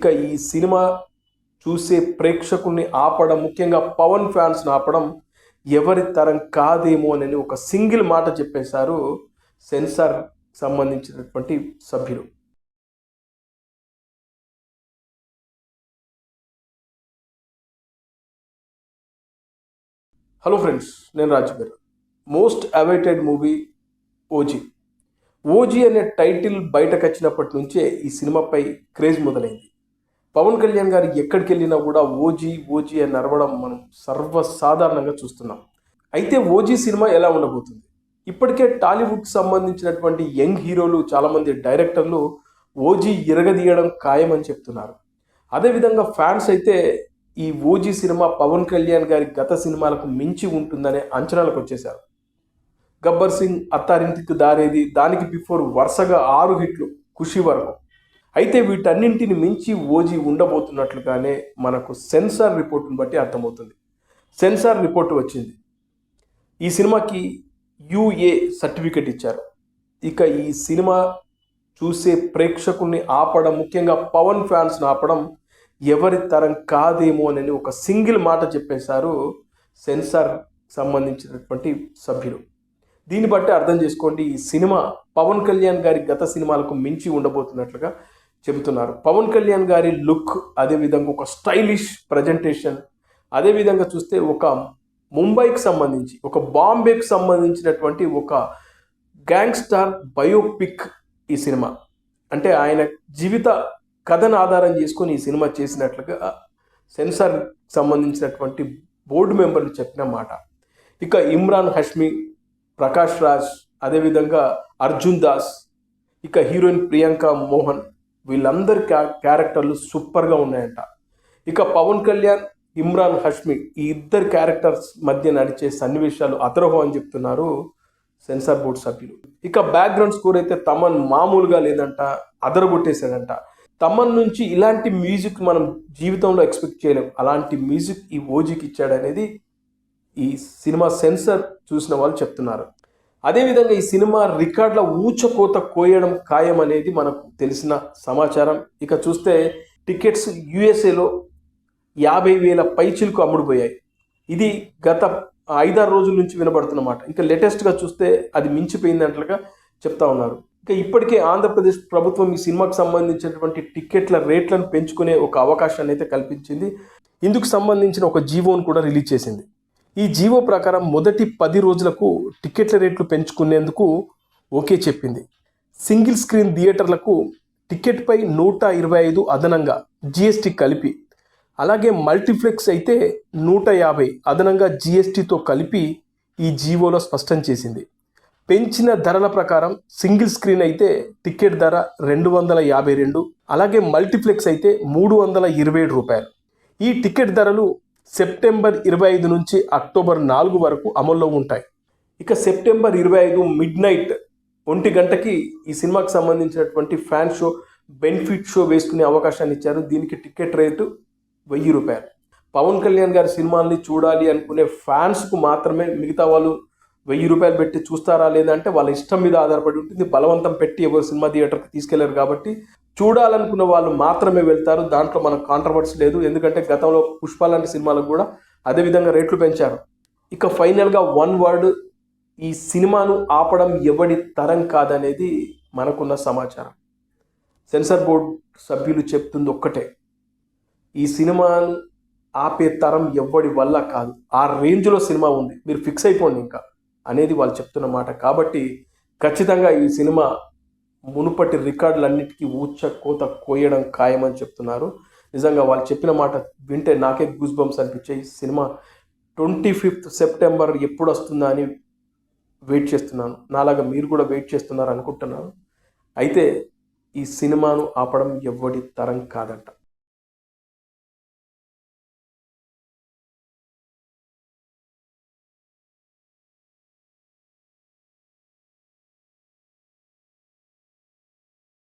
ఇక ఈ సినిమా చూసే ప్రేక్షకుల్ని ఆపడం ముఖ్యంగా పవన్ ఫ్యాన్స్ని ఆపడం ఎవరి తరం కాదేమో అని ఒక సింగిల్ మాట చెప్పేశారు సెన్సార్ సంబంధించినటువంటి సభ్యులు. హలో ఫ్రెండ్స్ నేను Raju garu most awaited movie OG. OG అనే టైటిల్ బయటకు వచ్చినప్పటి నుంచే ఈ సినిమాపై క్రేజ్ మొదలైంది. పవన్ కళ్యాణ్ గారు ఎక్కడికి వెళ్ళినా కూడా ఓజీ ఓజీ అని నడవడం మనం సర్వసాధారణంగా చూస్తున్నాం. అయితే ఓజీ సినిమా ఎలా ఉండబోతుంది? ఇప్పటికే టాలీవుడ్కి సంబంధించినటువంటి యంగ్ హీరోలు చాలామంది డైరెక్టర్లు ఓజీ ఇరగదీయడం ఖాయమని చెప్తున్నారు. అదేవిధంగా ఫ్యాన్స్ అయితే ఈ ఓజీ సినిమా పవన్ కళ్యాణ్ గారి గత సినిమాలకు మించి ఉంటుందనే అంచనాలకు వచ్చేశారు. గబ్బర్ సింగ్ అత్తారింటికి దారేది దానికి బిఫోర్ వరుసగా ఆరు హిట్లు ఖుషి వరకు. అయితే వీటన్నింటిని మించి ఓజీ ఉండబోతున్నట్లుగానే మనకు సెన్సార్ రిపోర్టును బట్టి అర్థమవుతుంది. సెన్సార్ రిపోర్టు వచ్చింది. ఈ సినిమాకి యుఏ సర్టిఫికెట్ ఇచ్చారు. ఇక ఈ సినిమా చూసే ప్రేక్షకుల్ని ఆపడం ముఖ్యంగా పవన్ ఫ్యాన్స్ని ఆపడం ఎవరి తరం కాదేమో అని ఒక సింగిల్ మాట చెప్పేశారు సెన్సార్ సంబంధించినటువంటి సభ్యులు. దీన్ని బట్టి అర్థం చేసుకోండి ఈ సినిమా పవన్ కళ్యాణ్ గారి గత సినిమాలకు మించి ఉండబోతున్నట్లుగా చెబుతున్నారు. పవన్ కళ్యాణ్ గారి లుక్ అదేవిధంగా ఒక స్టైలిష్ ప్రజెంటేషన్ అదేవిధంగా చూస్తే ఒక ముంబైకి సంబంధించి ఒక బాంబేకి సంబంధించినటువంటి ఒక గ్యాంగ్స్టార్ బయోపిక్ ఈ సినిమా. అంటే ఆయన జీవిత కథను ఆధారం చేసుకొని ఈ సినిమా చేసినట్లుగా సెన్సార్ సంబంధించినటువంటి బోర్డు మెంబర్లు చెప్పిన మాట. ఇక ఇమ్రాన్ హష్మి ప్రకాష్ రాజ్ అదేవిధంగా అర్జున్ దాస్ ఇక హీరోయిన్ ప్రియాంక మోహన్ వీళ్ళందరి క్యా క్యారెక్టర్లు సూపర్గా ఉన్నాయంట. ఇక పవన్ కళ్యాణ్ ఇమ్రాన్ హష్మి ఈ ఇద్దరు క్యారెక్టర్స్ మధ్య నడిచే సన్నివేశాలు అతరహో అని చెప్తున్నారు సెన్సార్ బోర్డు సభ్యులు. ఇక బ్యాక్గ్రౌండ్ స్కోర్ అయితే తమన్ మామూలుగా లేదంట అదరగొట్టేశాడంట. తమన్ నుంచి ఇలాంటి మ్యూజిక్ మనం జీవితంలో ఎక్స్పెక్ట్ చేయలేం. అలాంటి మ్యూజిక్ ఈ ఓజీకి ఇచ్చాడనేది ఈ సినిమా సెన్సర్ చూసిన వాళ్ళు చెప్తున్నారు. అదేవిధంగా ఈ సినిమా రికార్డుల ఊచకోత కోయడం ఖాయం అనేది మనకు తెలిసిన సమాచారం. ఇక చూస్తే టికెట్స్ యుఎస్ఏలో యాభై వేల పైచిలకు అమ్ముడుపోయాయి. ఇది గత ఐదారు రోజుల నుంచి వినబడుతున్నమాట ఇంకా లేటెస్ట్గా చూస్తే అది మించిపోయింది అంటలుగా చెప్తా ఉన్నారు. ఇంకా ఇప్పటికే ఆంధ్రప్రదేశ్ ప్రభుత్వం ఈ సినిమాకు సంబంధించినటువంటి టికెట్ల రేట్లను పెంచుకునే ఒక అవకాశాన్ని అయితే కల్పించింది. ఇందుకు సంబంధించిన ఒక జీవోను కూడా రిలీజ్ చేసింది. ఈ జీవో ప్రకారం మొదటి పది రోజులకు టికెట్ల రేట్లు పెంచుకునేందుకు ఓకే చెప్పింది. సింగిల్ స్క్రీన్ థియేటర్లకు టికెట్పై నూట ఇరవై ఐదు అదనంగా జిఎస్టీ కలిపి అలాగే మల్టీప్లెక్స్ అయితే నూట యాభై అదనంగా జిఎస్టీతో కలిపి ఈ జీవోలో స్పష్టం చేసింది. పెంచిన ధరల ప్రకారం సింగిల్ స్క్రీన్ అయితే టికెట్ ధర రెండు వందల యాభై రెండు అలాగే మల్టీప్లెక్స్ అయితే మూడు వందల ఇరవై ఏడు రూపాయలు. ఈ టికెట్ ధరలు సెప్టెంబర్ ఇరవై ఐదు నుంచి అక్టోబర్ నాలుగు వరకు అమల్లో ఉంటాయి. ఇక సెప్టెంబర్ ఇరవై ఐదు మిడ్ నైట్ ఒంటి గంటకి ఈ సినిమాకి సంబంధించినటువంటి ఫ్యాన్ షో బెనిఫిట్ షో వేసుకునే అవకాశాన్ని ఇచ్చారు. దీనికి టికెట్ రేటు వెయ్యి రూపాయలు. పవన్ కళ్యాణ్ గారి సినిమాల్ని చూడాలి అనుకునే ఫ్యాన్స్కు మాత్రమే మిగతా వాళ్ళు వెయ్యి రూపాయలు పెట్టి చూస్తారా లేదంటే వాళ్ళ ఇష్టం మీద ఆధారపడి ఉంటుంది. బలవంతం పెట్టి ఎవరు సినిమా థియేటర్కి తీసుకెళ్ళారు కాబట్టి చూడాలనుకున్న వాళ్ళు మాత్రమే వెళ్తారు. దాంట్లో మనకు కాంట్రవర్సీ లేదు. ఎందుకంటే గతంలో పుష్ప లాంటి సినిమాలకు కూడా అదేవిధంగా రేట్లు పెంచారు. ఇక ఫైనల్గా వన్ వర్డ్ ఈ సినిమాను ఆపడం ఎవడి తరం కాదనేది మనకున్న సమాచారం. సెన్సార్ బోర్డ్ సభ్యులు చెప్తుంది ఒక్కటే. ఈ సినిమాను ఆపే తరం ఎవ్వడి వల్ల కాదు. ఆ రేంజ్లో సినిమా ఉంది. మీరు ఫిక్స్ అయిపోండి ఇంకా. అనేది వాళ్ళు చెప్తున్న మాట. కాబట్టి ఖచ్చితంగా ఈ సినిమా మునుపటి రికార్డులన్నిటికీ ఊచ కోత కోయడం ఖాయమని చెప్తున్నారు. నిజంగా వాళ్ళు చెప్పిన మాట వింటే నాకే గూస్ బంప్స్ అనిపించాయి సినిమా ట్వంటీ ఫిఫ్త్ సెప్టెంబర్ ఎప్పుడు వస్తుందా అని వెయిట్ చేస్తున్నాను. నాలాగా మీరు కూడా వెయిట్ చేస్తున్నారు అనుకుంటున్నాను. అయితే ఈ సినిమాను ఆపడం ఎవ్వడి తరం కాదంట.